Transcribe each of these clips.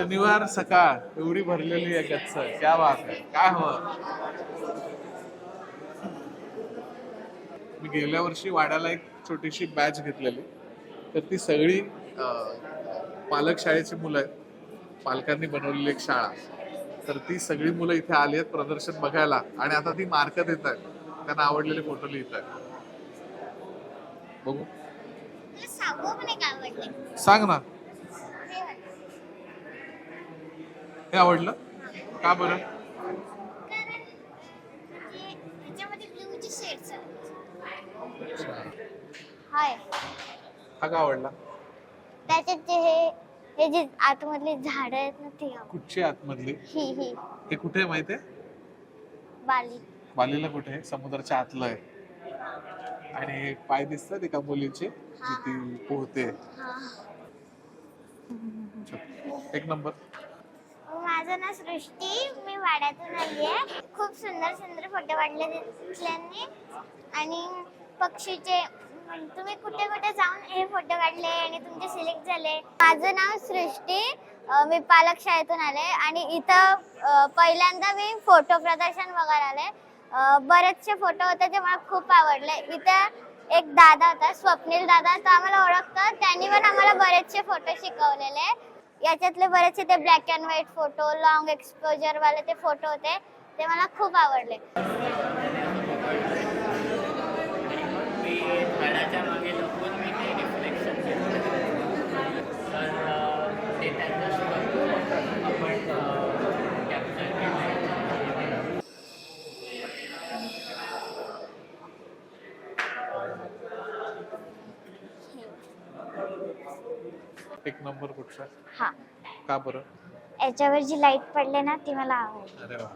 शनिवार सकाळ एवढी भरलेली आहे गच्च. क्या बात आहे. काय हवं? मी गेल्या वर्षी वाड्याला एक छोटीशी बॅच घेतलेली. तर ती सगळी पालक शाळेची मुलं आहेत. पालकांनी बनवलेली एक शाळा. तर ती सगळी मुलं इथे आली आहेत प्रदर्शन बघायला. आणि आता ती मार्क देत आहेत. त्यांना आवडलेले फोटो लिहित आहेत. बघू. सांग ना. हे आवडलं? का बरं? हाय हा का आवडला? त्याच्यात जे हे हे जे आतमधले झाड आहेत ना ते आवडले. कुठची आतमधली? ही ही हे कुठे आहे माहितीये बाली बालीला कुठे आहे? समुद्राच्या आतलं आहे. आणि पाय दिसतात एका मुलीचे जी ती पोहते. हा एक नंबर. माझं नाव सृष्टी. मी वाड्यातून आली आहे. खूप सुंदर सुंदर फोटो काढले तिथल्यांनी आणि पक्षीचे तुम्ही कुठे कुठे जाऊन हे फोटो काढले आणि तुमचे सिलेक्ट झाले? माझं नाव सृष्टी. मी पालक शाळेतून आले आणि इथं पहिल्यांदा मी फोटो प्रदर्शन वगैरे आले. बरेचसे फोटो होते ते मला खूप आवडले. इथं एक दादा होता स्वप्नील दादा तो आम्हाला ओळखतो. त्यांनी पण आम्हाला बरेचसे फोटो शिकवलेले. याच्यातले बरेचसे ते black and white photo long exposure वाले ते फोटो होते ते मला खूप आवडले मी झाडाच्या मागे लपून मी ते रिफ्लेक्शन घेतलं तर अ, ते त्यांचं स्वरूप आपण कॅप्चर केलं एक नंबर कुठचा हा. का बरं? याच्यावर जी लाइट पडले ना ती मला आवडली. अरे वा.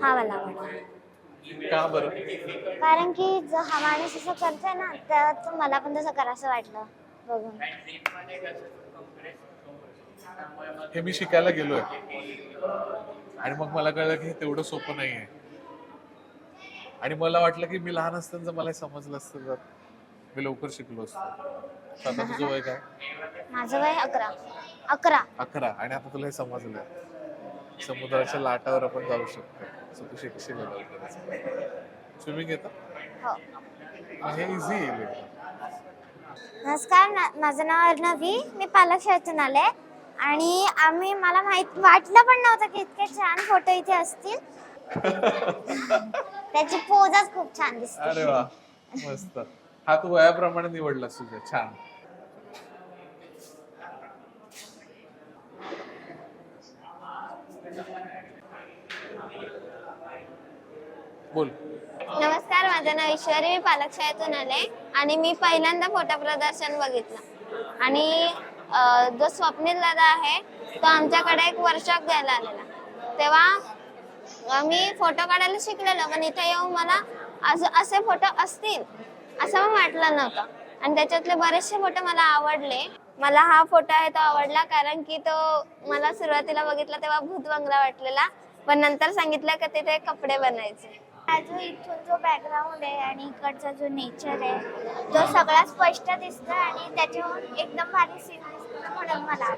हा मला आवडला. का बरं? कारण की जो हा माणूस असं करतोय ना तर तो मला पण तसं करावं वाटलं बघून. हे मी शिकायला गेलोय. आणि मग मला कळलं की हे तेवढं सोपं नाहीये. आणि मला वाटलं की मी लहान असताना जर मला हे समजलं असतं तर मी लवकर शिकलो असतो. आता तुझं वय काय? माझं वय अकरा. अकरा. अकरा. आणि आता तुला हे समजलं. समुद्राच्या लाटावर आपण जाऊ शकतो. सो तू शिकशील स्विमिंग येतं? हो. हे इझी येईल. नमस्कार. ना- माझं नाव अर्णवी. मी पालक शाळेतून आले. आणि आम्ही मला माहीत वाटलं पण नव्हतं की इतके छान फोटो इथे असतील. त्याची पोजच खूप छान दिसते. अरे वा. मस्त. हा तू वयाप्रमाणे निवडलास तुझ्या. छान. बोल. नमस्कार माझं नाव ईश्वरी मी पालक शाळेतून आले आणि मी पहिल्यांदा फोटो प्रदर्शन बघितलं. आणि अं, जो स्वप्नील दादा आहे तो आमच्याकडे एक वर्कशॉप घ्यायला आलेला. तेव्हा मी फोटो काढायला शिकलेलो पण इथे येऊन मला असे फोटो असतील असं पण वाटलं नव्हतं. आणि त्याच्यातले बरेचसे फोटो मला आवडले. मला हा फोटो आहे तो आवडला कारण की तो मला सुरुवातीला बघितला तेव्हा भूत बंगला वाटलेला. पण नंतर सांगितलं का तिथे कपडे बनायचे. हा जो इथून जो बॅकग्राऊंड आहे आणि इकडचा जो नेचर आहे तो सगळा स्पष्ट दिसतो आणि त्याच्याहून एकदम भारी सीन दिसतो म्हणून मला.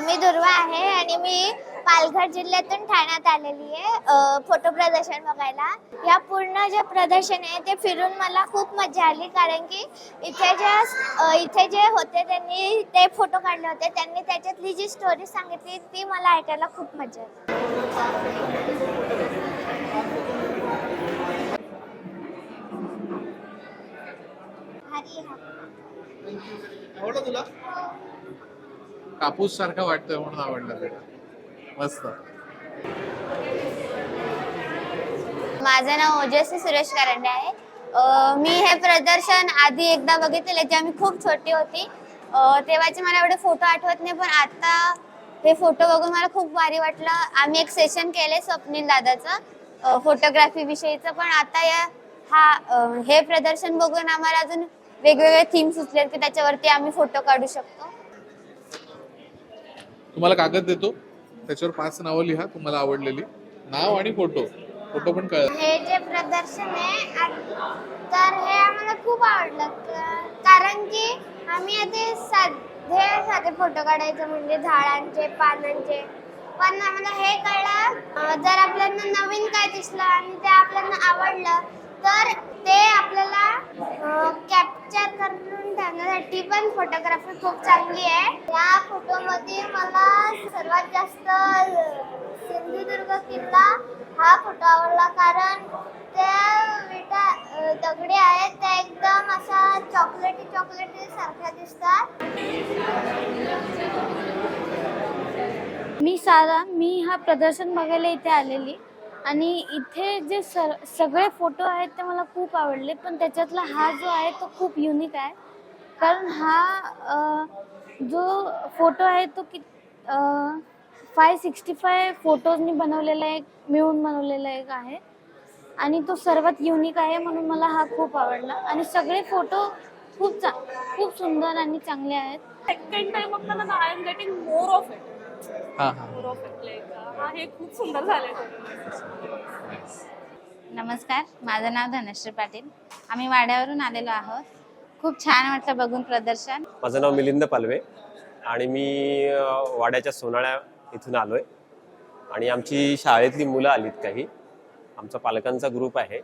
मी दुर्वा आहे आणि मी पालघर जिल्ह्यातून ठाण्यात आलेली आहे. फोटो प्रदर्शन बघायला. या पूर्ण जे प्रदर्शन आहे ते फिरून मला खूप मजा आली कारण की इथे जे इथे जे होते त्यांनी ते फोटो काढले होते. त्यांनी त्याच्यातली जी स्टोरी सांगितली ती मला ऐकायला खूप मजा आली भारी आहे हा. आवडलं तुला? कापूस सारखा वाटतोय म्हणून आवडलं तुला. मस्त. माझं नाव ओजस्वी सुरेश करंडे आहे. अं, मी हे प्रदर्शन आधी एकदा बघितलेलं जेव्हा मी खूप छोटी होती. अं, तेव्हाचे मला एवढे फोटो आठवत नाही पण आता हे फोटो बघून मला खूप भारी वाटलं. आम्ही एक सेशन केले स्वप्नील दादाचं फोटोग्राफी विषयीचं पण आता या हा अं, हे प्रदर्शन बघून आम्हाला अजून वेगवेगळे थीम सुचले की त्याच्यावरती आम्ही फोटो काढू शकतो. तुम्हाला कागद देतो. त्याच्यावर पाच नावं लिहा तुम्हाला आवडलेली. नाव आणि फोटो फोटो पण कळ हे जे प्रदर्शन आहे आ- तर हे आम्हाला खूप आवडलं. क- कारण की आम्ही आता सात ढेर सारे फोटो काढायचे म्हणजे झाडांचे पानांचे. पण आम्हाला हे कळलं अं, जर आपल्याला नवीन काय दिसलं आणि ते आपल्याला आवडलं तर ते आपल्याला कॅप्चर करून ठेवण्यासाठी पण फोटोग्राफी खूप चांगली आहे. या फोटोमध्ये मला सर्वात जास्त सिंधुदुर्ग किल्ला हा फोटो आवडला. कारण त्या विटा दगडे दगडी आहेत त्या एकदम असा चॉकलेटी चॉकलेटी सारख्या दिसतात. मी सारा मी हा प्रदर्शन बघायला इथे आलेली. आणि इथे जे सर सगळे फोटो आहेत ते मला खूप आवडले पण त्याच्यातला हा जो आहे तो खूप युनिक आहे. कारण हा जो फोटो आहे तो कि फाय सिक्स्टी फाय फोटोजनी बनवलेला एक मिळून बनवलेला एक आहे. आणि तो सर्वात युनिक आहे म्हणून मला हा खूप आवडला. आणि सगळे फोटो खूप चा खूप सुंदर आणि चांगले आहेत. सेकंड टाइम बघताना ना I am getting more of it हा हा. मोर ऑफ इट लाईक हा हे खूप सुंदर झालंय. नमस्कार माझं नाव धनश्री पाटील. आम्ही वाड्यावरून आलेलो आहोत. खूप छान वाटलं बघून प्रदर्शन. माझं नाव मिलिंद पालवे आणि मी वाड्याच्या सोनाळ्या इथून आलो आहे आणि आमची शाळेतली मुलं आलीत काही. आमचा पालकांचा ग्रुप आहे.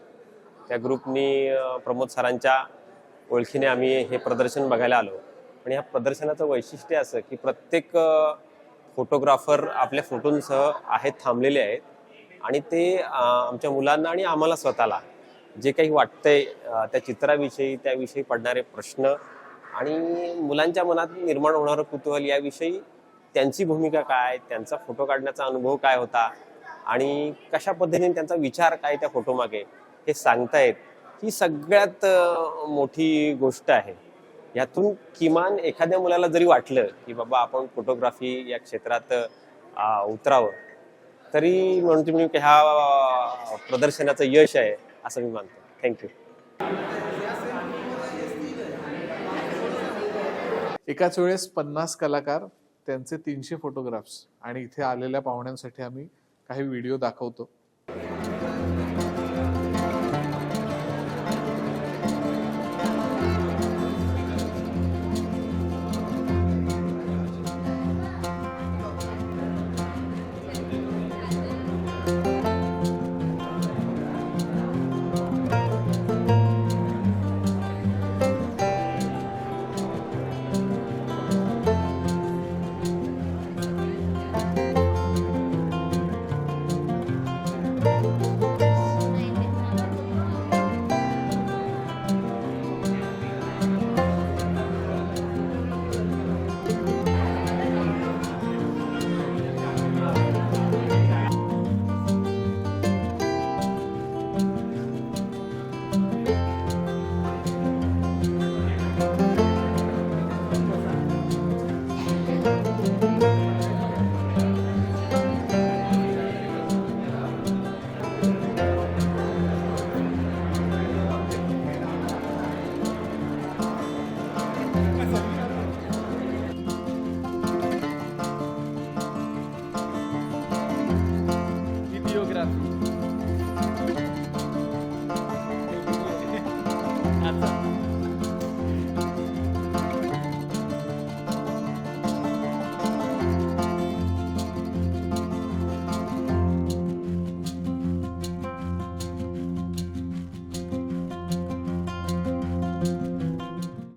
त्या ग्रुपनी प्रमोद सरांच्या ओळखीने आम्ही हे प्रदर्शन बघायला आलो. आणि ह्या प्रदर्शनाचं वैशिष्ट्य असं की प्रत्येक फोटोग्राफर आपल्या फोटोंसह आहेत थांबलेले आहेत. आणि ते आमच्या मुलांना आणि आम्हाला स्वतःला जे काही वाटतंय त्या चित्राविषयी त्याविषयी पडणारे प्रश्न आणि मुलांच्या मनात निर्माण होणारं कुतूहल याविषयी त्यांची भूमिका काय त्यांचा फोटो काढण्याचा अनुभव काय होता आणि कशा पद्धतीने त्यांचा विचार काय त्या फोटोमागे हे सांगतायत ही सगळ्यात मोठी गोष्ट आहे. यातून किमान एखाद्या मुलाला जरी वाटलं की बाबा आपण फोटोग्राफी या क्षेत्रात उतरावं तरी म्हणतो मी की ह्या प्रदर्शनाचं यश आहे असं मी मानतो. थँक्यू एकाच वेळेस पन्नास कलाकार त्यांचे तीनशे फोटोग्राफ्स आणि इथे आलेल्या पाहुण्यांसाठी आम्ही काही व्हिडिओ दाखवतो.